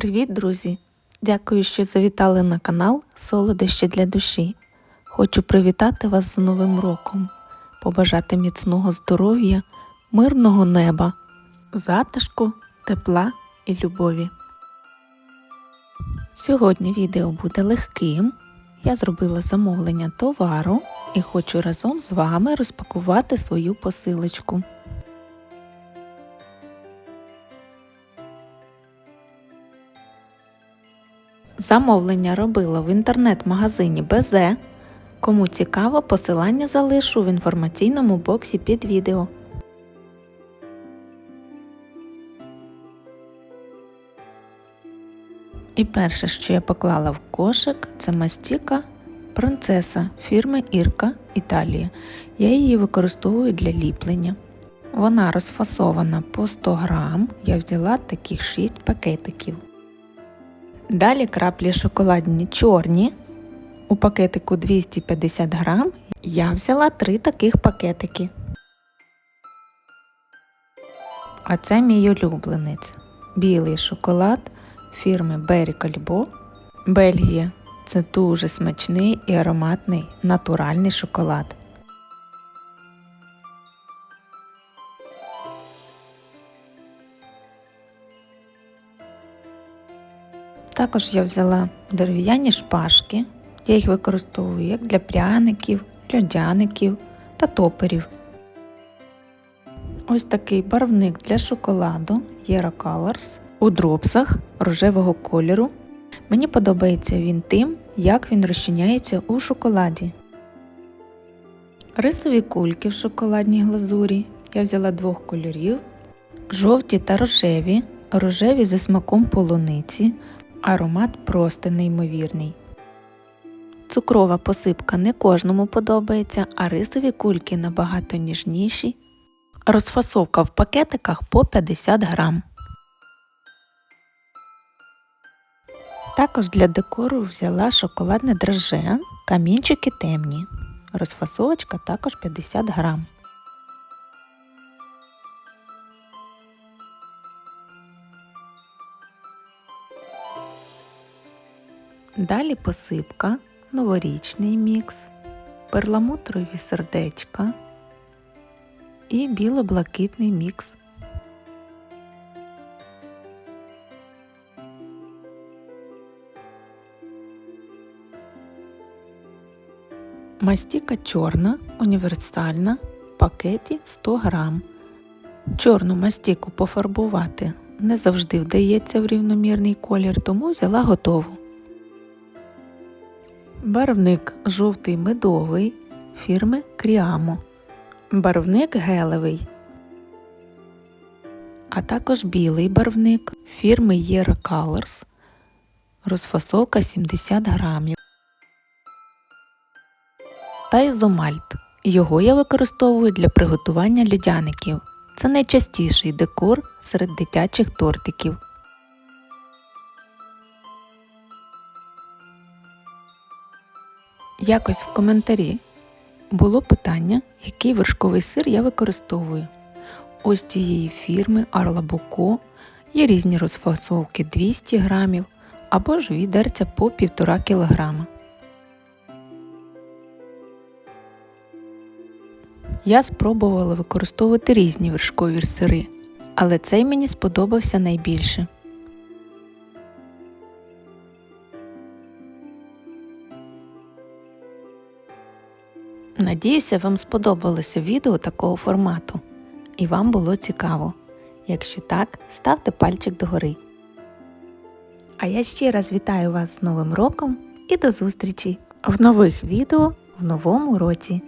Привіт, друзі! Дякую, що завітали на канал Солодощі для душі. Хочу привітати вас з Новим роком, побажати міцного здоров'я, мирного неба, затишку, тепла і любові. Сьогодні відео буде легким. Я зробила замовлення товару і хочу разом з вами розпакувати свою посилочку. Замовлення робила в інтернет-магазині БЗ. Кому цікаво, посилання залишу в інформаційному боксі під відео. І перше, що я поклала в кошик, це мастіка принцеса фірми Ірка Італія. Я її використовую для ліплення. Вона розфасована по 100 грам. Я взяла таких 6 пакетиків. Далі краплі шоколадні чорні. У пакетику 250 грам я взяла 3 таких пакетики. А це мій улюбленець. Білий шоколад фірми Berry Calbo. Бельгія. Це дуже смачний і ароматний натуральний шоколад. Також я взяла дерев'яні шпажки. Я їх використовую як для пряників, льодяників та топерів. Ось такий барвник для шоколаду Yera Colors у дропсах рожевого кольору. Мені подобається він тим, як він розчиняється у шоколаді. Рисові кульки в шоколадній глазурі. Я взяла двох кольорів: жовті та рожеві, рожеві за смаком полуниці, аромат просто неймовірний. Цукрова посипка не кожному подобається, а рисові кульки набагато ніжніші. Розфасовка в пакетиках по 50 грам. Також для декору взяла шоколадне драже, камінчики темні. Розфасовочка також 50 грам. Далі посипка, новорічний мікс, перламутрові сердечка і біло-блакитний мікс. Мастіка чорна, універсальна, в пакеті 100 грам. Чорну мастіку пофарбувати не завжди вдається в рівномірний колір, тому взяла готову. Барвник жовтий медовий фірми Кріамо. Барвник гелевий. А також білий барвник фірми Yera Colors. Розфасовка 70 грамів. Та ізомальт. Його я використовую для приготування льодяників. Це найчастіший декор серед дитячих тортиків. Якось в коментарі було питання, який вершковий сир я використовую. Ось цієї фірми Арла Буко є різні розфасовки 200 грамів або ж відерця по 1,5 кг. Я спробувала використовувати різні вершкові сири, але цей мені сподобався найбільше. Надіюся, вам сподобалося відео такого формату і вам було цікаво. Якщо так, ставте пальчик догори. А я ще раз вітаю вас з Новим роком і до зустрічі в нових відео в новому році.